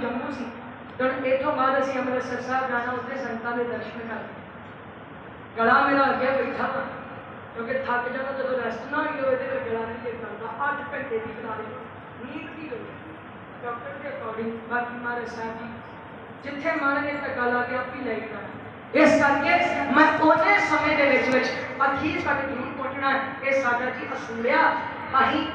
ਜੰਮੂ ਸੀ। ਤੇ ਹੁਣ ਬਾਅਦ ਅਸੀਂ ਅੰਮ੍ਰਿਤਸਰ ਸਾਹਿਬ ਜਾਣਾ, ਉੱਥੇ ਸੰਗਤਾਂ ਦੇ ਦਰਸ਼ਨ ਕਰਨੇ। ਗਲਾ ਮੇਰਾ ਅੱਗੇ ਬੈਠਾ ਕਿਉਂਕਿ ਥੱਕ ਜਾਣਾ ਜਦੋਂ ਰੈਸਟ ਨਾ ਹੋਈ ਹੋਵੇ ਤੇ ਗਲਾ ਨਹੀਂ ਦੇ ਕਰਦਾ। 8 ਘੰਟੇ ਦੀ ਕਰਾ ਲਈ ਨੀਂਦ ਦੀ ਹੋਈ ਡਾਕਟਰ ਦੇ ਅਕੋਰਡਿੰਗ ਬਾਕੀ ਮਾਰੇ ਸਾਹਿਬ ਜੀ, ਜਿੱਥੇ ਮਨ ਨੇ ਧੱਕਾ ਲਾ ਕੇ ਆਪੀ ਲੈ ਜਾਣਾ ਇਸ ਕਰਕੇ ਮੈਂ ਉਹਨੇ ਸਮੇਂ ਦੇ ਵਿੱਚ ਵਿੱਚ ਅਖੀਰ ਤੱਕ ਜ਼ਰੂਰ ਪਹੁੰਚਣਾ ਇਹ ਸਾਡਾ ਜੀ ਅਸੂਲਿਆ। ਅਸੀਂ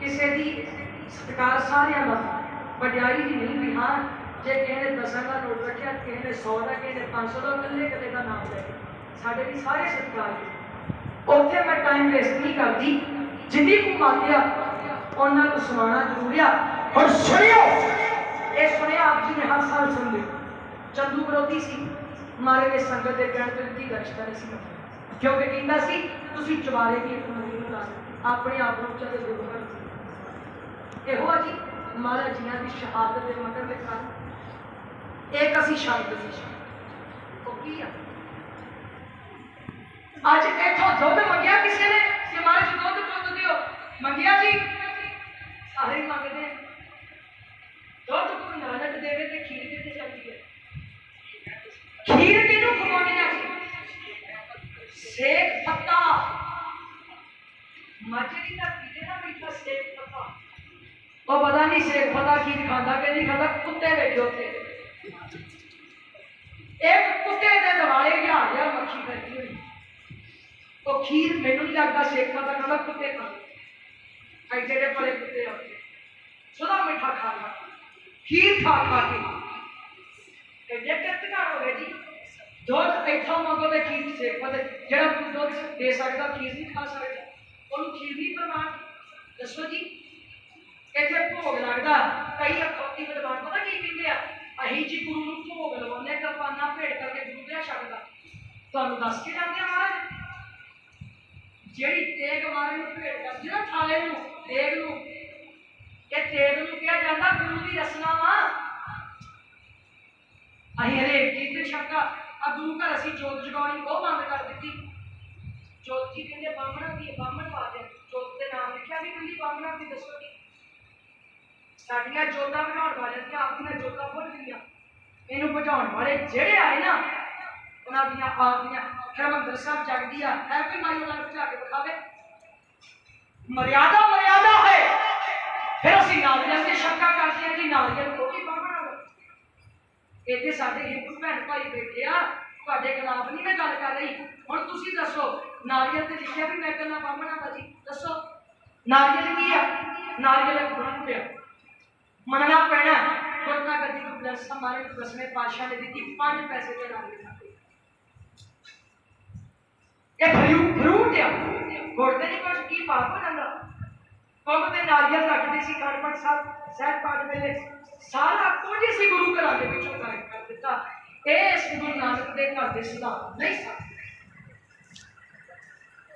ਕਿਸੇ ਦੀ ਸਤਿਕਾਰ ਸਾਰਿਆਂ ਦਾ। ਵਡਿਆਈ ਦੀ ਨਹੀਂ ਵੀ ਹਾਂ ਜੇ ਕਿਸੇ ਨੇ ਦਸਾਂ ਦਾ ਨੋਟ ਰੱਖਿਆ ਕਿਸੇ ਨੇ 100 ਦਾ ਕਿਸੇ ਨੇ 500 ਦਾ ਇਕੱਲੇ ਕਦੇ ਦਾ ਨਾਮ ਲੈ ਕੇ। ਸਾਡੇ ਵੀ ਸਾਰੇ ਸਤਿਕਾਰ ਦੇ ਉੱਥੇ ਮੈਂ ਟਾਈਮ ਵੇਸਟ ਨਹੀਂ ਕਰਦੀ। ਜਿੰਨੀ ਕੁ ਮਾਤਿਆ ਉਹਨਾਂ ਨੂੰ ਸੁਣਾਉਣਾ ਜ਼ਰੂਰੀ ਆ। ਹੁਣ ਸੁਣਿਓ। ਇਹ ਸੁਣਿਆ ਆਪ ਜੀ ਨੇ ਹਰ ਸਾਲ ਸੁਣਦੇ ਚੰਦੂ ਵਿਰੋਧੀ ਸੀ। ਮਾਰੇ ਨੇ ਸੰਗਤ ਦੇ ਕਹਿਣ ਤੇ ਦਿੱਤੀ ਦਰਸ਼ਤਾ ਨਹੀਂ ਸੀ। ਕਿਉਂਕਿ ਕਹਿੰਦਾ ਸੀ ਤੁਸੀਂ ਚਵਾਰੇ ਦੀ ਇੱਕ ਮੰਦੀ ਨੂੰ ਦਿਓ। ਆਪਣੇ ਆਪ ਨੂੰ ਚਲੇ ਗੁਰੂ ਘਰ ਇਹੋ ਆ ਜੀ। ਮਹਾਰਾਜ ਜੀਆਂ ਦੀ ਸ਼ਹਾਦਤ ਦੇ ਮਗਰ ਦੇ ਕਾਰਨ ਇੱਕ ਅਸੀਂ ਸ਼ਬਦ ਸੀ। ਉਹ ਕੀ ਆ? ਅੱਜ ਇੱਥੋਂ ਦੁੱਧ ਮੰਗਿਆ ਕਿਸੇ ਨੇ? ਕਿ ਮਹਾਰਾਜ ਦੁੱਧ ਦੁੱਧ ਦਿਓ। ਮੰਗਿਆ ਜੀ? ਸਾਰੇ ਮੰਗਦੇ ਦੁੱਧ ਕੋਈ ਨਾਨਕ ਦੇਵੇ ਤੇ ਖੀਰ ਕਿੱਥੇ ਜਾਂਦੀ ਹੈ? ਖੀਰ ਕਿਹਨੂੰ ਖਵਾਉਣੀ ਆ ਸੇਖ ਪੱਤਾ। ਮਾਝੇ ਦੀ ਤਾਂ ਪੀਤੇ ਨਾ ਮਿੱਠਾ ਸੇਖ ਪੱਤਾ। ਉਹ ਪਤਾ ਨਹੀਂ ਸੇਖ ਪਤਾ ਕੀ ਖਾਂਦਾ ਕਿ ਨਹੀਂ ਖਾਂਦਾ ਕੁੱਤੇ ਵੇਖੋ ਉੱਥੇ। ਇੱਕ ਕੁੱਤੇ ਦੇ ਦਿਵਾਲੇ ਗਿਆ ਗਿਆ ਮੱਖੀ ਬੈਠੀ ਹੋਈ ਉਹ ਖੀਰ ਮੈਨੂੰ ਨਹੀਂ ਲੱਗਦਾ ਸੇਖ ਪਤਾ ਖਾਂਦਾ, ਕੁੱਤੇ ਖਾਂਦੇ। ਐ ਜਿਹੜੇ ਭਲੇ ਕੁੱਤੇ ਆ ਸਦਾ ਮਿੱਠਾ ਖਾ ਖਾ ਖੀਰ ਖਾ ਖਾ ਕੇ। ਇਹ ਕਿਰਤ ਕਰ ਹੋ ਗਏ ਜੀ। ਦੁੱਧ ਇੱਥੋਂ ਮੰਗੋ ਤੇ ਖੀਰ ਸੇ ਪਤਾ ਜਿਹੜਾ ਦੁੱਧ ਦੇ ਸਕਦਾ ਖੀਰ ਨਹੀਂ ਖਾ ਸਕਦਾ ਉਹਨੂੰ ਖੀਰ ਨਹੀਂ ਪ੍ਰਵਾਨ ਦੱਸੋ ਜੀ ਇੱਥੇ ਭੋਗ ਲੱਗਦਾ। ਕਈ ਅਖੌਤੀ ਵਿਦਵਾਨ ਪਤਾ ਕੀ ਕਹਿੰਦੇ ਆ? ਅਹੀਂ ਜੀ ਗੁਰੂ ਨੂੰ ਭੋਗ ਲਵਾਉਂਦੇ ਕਪਾਨਾ ਭੇਟ ਕਰਕੇ ਗੁਰੂ ਦੇ ਛੱਡਦਾ। ਤੁਹਾਨੂੰ ਦੱਸ ਕੇ ਜਾਂਦੇ ਆ ਮਹਾਰਾਜ? ਜਿਹੜੀ ਤੇਗ ਮਾਰੇ ਨੂੰ ਭੇਟ ਕਰਦੀ ਨਾ ਥਾਲੇ ਨੂੰ, ਤੇਗ ਨੂੰ। ਇਹ ਤੇਗ ਨੂੰ ਕਿਹਾ ਜਾਂਦਾ, ਗੁਰੂ ਦੀ ਰਸਨਾ ਵਾ। ਅਸੀਂ ਹਰੇਕ ਚੀਜ਼ ਤੇ ਸ਼ੱਕਾ। ਆ ਗੁਰੂ ਘਰ ਅਸੀਂ ਜੋਤ ਜਗਾਉਣੀ ਉਹ ਬੰਦ ਕਰ ਦਿੱਤੀ। ਜੋਤ ਜੀ ਕਹਿੰਦੇ ਬਾਹਮਣ ਦੀ ਬਾਹਮਣ ਪਾ ਦੇ ਜੋਤ ਦੇ ਨਾਮ ਲਿਖਿਆ ਵੀ ਕਹਿੰਦੀ, ਬਾਹਮਣ ਦੀ ਦੱਸੋ ਜੀ। ਸਾਡੀਆਂ ਜੋਤਾਂ ਬਣਾਉਣ ਵਾਲਿਆਂ ਦੀਆਂ, ਆਪਣੀਆਂ ਜੋਤਾਂ ਖੁੱਲ ਗਈਆਂ। ਇਹਨੂੰ ਬੁਝਾਉਣ ਵਾਲੇ ਜਿਹੜੇ ਆਏ ਨਾ, ਉਹਨਾਂ ਦੀਆਂ ਆਪਦੀਆਂ ਹਰਮੰਦਰ ਸਾਹਿਬ ਜਗਦੀ ਆ ਹੈ ਕੋਈ ਮਾਈ ਉਹਨਾਂ ਬੁਝਾ ਕੇ ਦਿਖਾਵੇ ਮਰਿਆਦਾ ਮਰਿਆਦਾ ਹੈ ਫਿਰ ਅਸੀਂ ਨਾਲੀਆਂ ਦੀ ਸ਼ੰਕਾ ਕਰਦੇ ਹਾਂ ਜੀ ਨਾਲੀਆਂ ਤੋਂ ਕੀ ਬਾਹਮਣ ਆ ਇੱਥੇ ਸਾਡੇ ਹਿੰਦੂ ਭੈਣ ਭਾਈ ਬੈਠੇ ਆ, ਤੁਹਾਡੇ ਖਿਲਾਫ ਨਹੀਂ ਮੈਂ ਗੱਲ ਕਰ ਰਹੀ। ਹੁਣ ਤੁਸੀਂ ਦੱਸੋ ਨਾਰੀਅਲ ਤੇ ਲਿਖਿਆ ਵੀ ਮੈਂ ਕਹਿੰਦਾ ਬਾਹਮਣਾ ਦਾ ਜੀ ਦੱਸੋ। ਨਾਰੀਅਲ ਕੀ ਆ? ਨਾਰੀਅਲ ਇੱਕ ਬ੍ਰਹਮ ਪਿਆ ਮੰਨਣਾ ਪੈਣਾ ਗੁਰਤਾ ਗੱਦੀ ਨੂੰ ਬਲਸ ਹਮਾਰੇ ਦਸਵੇਂ ਪਾਤਸ਼ਾਹ ਨੇ ਦਿੱਤੀ, ਪੰਜ ਪੈਸੇ ਤੇ ਨਾਰੀਅਲ ਇਹ ਫਰੂਟ ਫਰੂਟ ਆ। ਗੁਰਦੇ ਨਹੀਂ ਕੁਝ ਕੀ ਪਾਪ ਹੋ ਜਾਂਦਾ ਪੰਗ ਤੇ ਨਾਲੀਆਂ ਲੱਗਦੀ ਸੀ ਖੜਪੜ ਸਾਹਿਬ ਸਹਿਜ ਪਾਠ ਵੇਲੇ। ਸਾਰਾ ਕੁਝ ਸੀ ਗੁਰੂ ਘਰਾਂ ਦੇ ਵਿੱਚੋਂ ਕਰ ਦਿੱਤਾ। ਇਹ ਇਸ ਗੁਰੂ ਨਾਨਕ ਦੇ ਘਰ ਦੇ ਸਿਧਾਂਤ ਨਹੀਂ ਸਨ।